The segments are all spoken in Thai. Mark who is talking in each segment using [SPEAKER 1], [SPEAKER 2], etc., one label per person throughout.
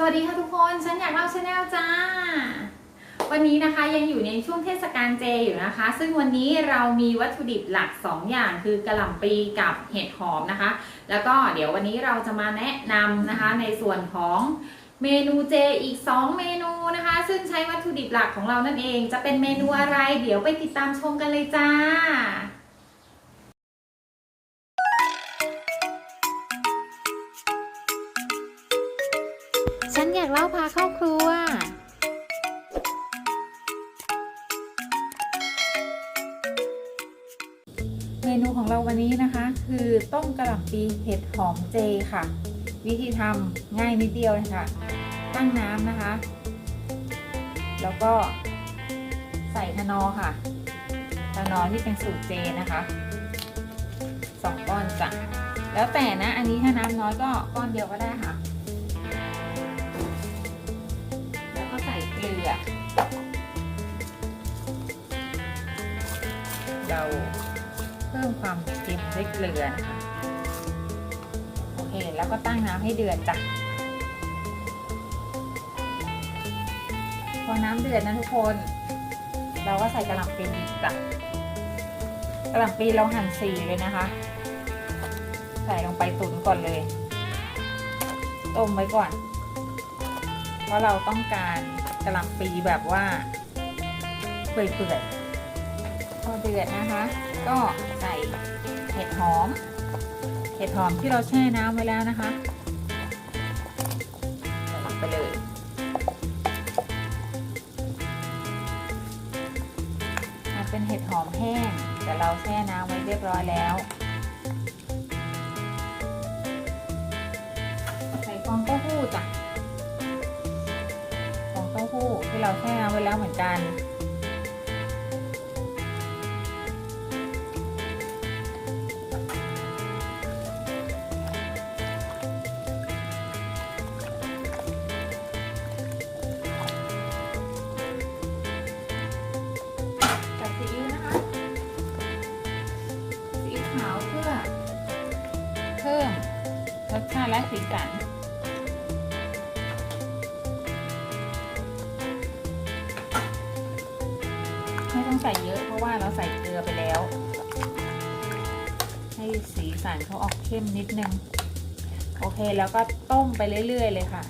[SPEAKER 1] สวัสดีค่ะทุกคน ฉันอยากเล่าชาแนลจ้า วันนี้นะคะยังอยู่ในช่วงเทศกาลเจอยู่นะคะ ซึ่งวันนี้เรามีวัตถุดิบหลัก 2 อย่างคือกระหล่ำปลีกับเห็ดหอมนะคะ แล้วก็เดี๋ยววันนี้เราจะมาแนะนำนะคะในส่วนของเมนูเจอีก 2 เมนูนะคะ ซึ่งใช้วัตถุดิบหลักของเรานั่นเอง จะเป็นเมนูอะไร เดี๋ยวไปติดตามชมกันเลยจ้า
[SPEAKER 2] ฉันอยากเล่าพาเข้าครัว
[SPEAKER 1] เมนูของเราวันนี้นะคะ คือต้มกระหล่ำปีเห็ดหอมเจค่ะ วิธีทำง่ายนิดเดียวเลยค่ะ ตั้งน้ำนะคะ แล้วก็ใส่คะนอค่ะคะนอที่เป็นสูตรเจนะคะสองก้อนจ้ะแล้วแต่นะอันนี้ถ้าน้ำน้อยก็ก้อนเดียวก็ได้ค่ะ เกลือเราเพิ่มความเค็มด้วยเกลือนะคะโอเคแล้วก็ตั้งน้ำให้เดือดจ้ะพอน้ำเดือดนะทุกคน เราก็ใส่กระหล่ำปีจ้ะกระหล่ำปีเราหั่นสีเลยนะคะ ใส่ลงไปตุ๋นก่อนเลยต้มไว้ก่อน เพราะเราต้องการกระหล่ำปีแบบว่าเปื่อยๆพอเดือดนะคะ ก็ใส่เห็ดหอม เห็ดหอมที่เราแช่น้ำไว้แล้วนะคะใส่ลงไปเลยมันเป็นเห็ดหอมแห้ง แต่เราแช่น้ำไว้เรียบร้อยแล้วใส่ฟองเต้าหู้จ้ะ ผู้ที่เราแช่น้ำไว้แล้วเหมือนกัน ใส่ซีอิ๊วนะคะซีอิ๊วขาวเพื่อเพิ่มรสชาติและสีสัน ไม่ต้องใส่เยอะเพราะว่าเราใส่เกลือไปแล้ว ให้สีสันเขาออกเข้มนิดนึง โอเคแล้วก็ต้มไปเรื่อย ๆ เลยค่ะ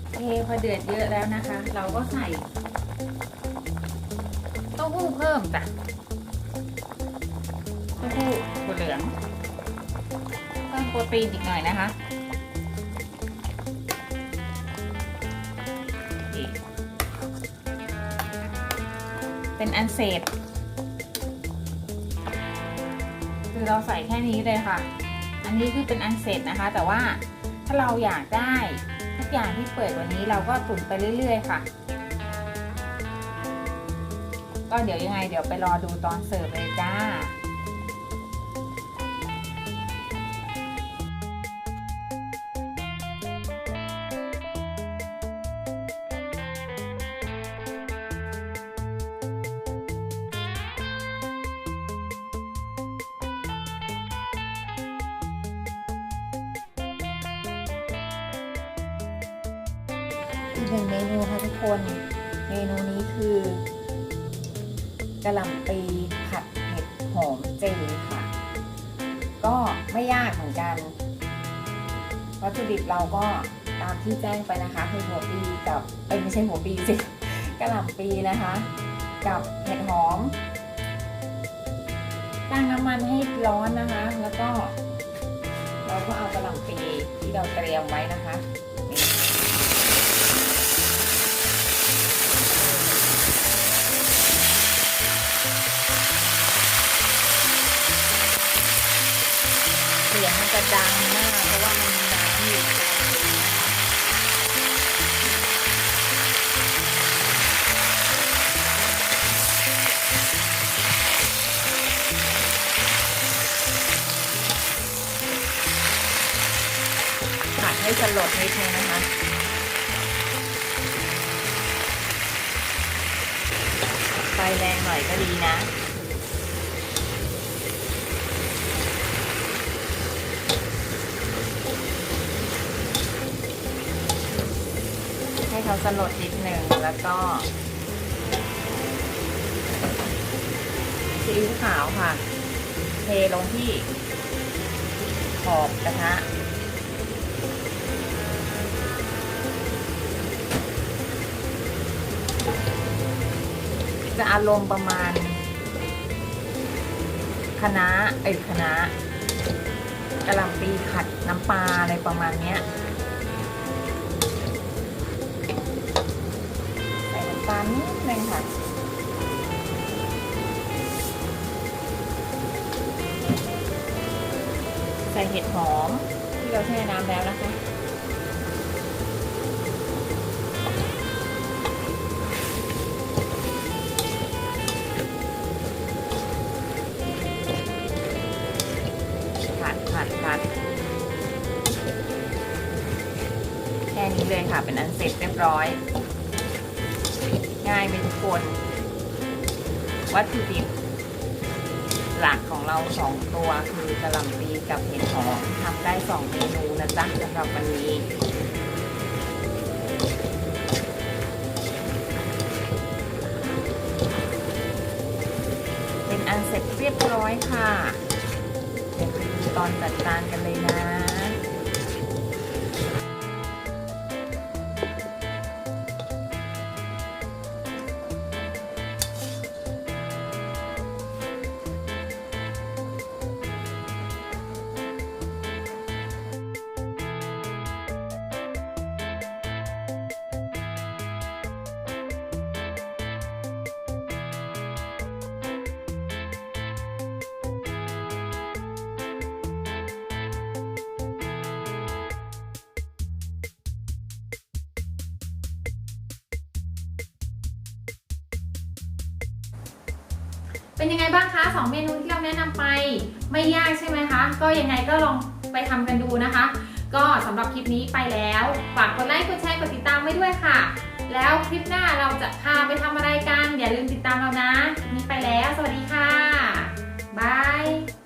[SPEAKER 1] โอเคพอเดือดเยอะแล้วนะคะ เราก็ใส่เต้าหู้เพิ่มจ้ะเต้าหู้ถั่วเหลืองเพิ่มโปรตีนอีกหน่อยนะคะ เป็นอันเสร็จคือเราใส่แค่นี้เลยค่ะ อันนี้คือเป็นอันเสร็จนะคะ แต่ว่าถ้าเราอยากได้ทุกอย่างที่เปิดวันนี้เราก็ตุ๋นไปเรื่อย ๆ ค่ะ ก็เดี๋ยวยังไงเดี๋ยวไปรอดูตอนเสิร์ฟเลยจ้า อีกหนึ่งเมนูค่ะทุกคน เมนูนี้คือกระหล่ำปีผัดเห็ดหอมเจค่ะ ก็ไม่ยากเหมือนกัน วัตถุดิบเราก็ตามที่แจ้งไปนะคะคือหัวปีกับเอ้ยไม่ใช่หัวปีสิกระหล่ำปีนะคะ กับเห็ดหอมตั้งน้ำมันให้ร้อนนะคะ แล้วก็ เราก็เอากระหล่ำปีที่เราเตรียมไว้นะคะ ดังมากเพราะว่ามันน้ำอยู่ผัดให้สลดนิดนึงนะคะไฟแรงหน่อยก็ดีนะ พา สลดนิดหนึ่งแล้วก็ซีอิ๊วขาวค่ะ เทลงที่ขอบกระทะจะอารมณ์ประมาณคณะเอ้ยคณะกะหล่ำปีขัดน้ำปลาอะไรประมาณเนี้ย ตาลนิดนึงค่ะใส่เห็ดหอมที่เราแช่น้ำแล้วนะคะ ผัดผัดผัดแค่นี้เลยค่ะ เป็นอันเสร็จเรียบร้อย ง่ายไหมทุกคน วัตถุดิบหลักของเราสองตัวคือกระหล่ำปีกับเห็ดหอมทำได้สองเมนูนะจ๊ะสำหรับวันนี้เป็นอันเสร็จเรียบร้อยค่ะเดี๋ยวไปดูตอนจัดจานกันเลยนะ
[SPEAKER 2] เป็นยังไงบ้างคะสองเมนูที่เราแนะนำไป ไม่ยากใช่ไหมคะ ก็ยังไงก็ลองไปทำกันดูนะคะ ก็สำหรับคลิปนี้ไปแล้ว ฝากกดไลค์กดแชร์กดติดตามไว้ด้วยค่ะ แล้วคลิปหน้าเราจะพาไปทำอะไรกัน อย่าลืมติดตามเรานะนี้ไปแล้ว สวัสดีค่ะบาย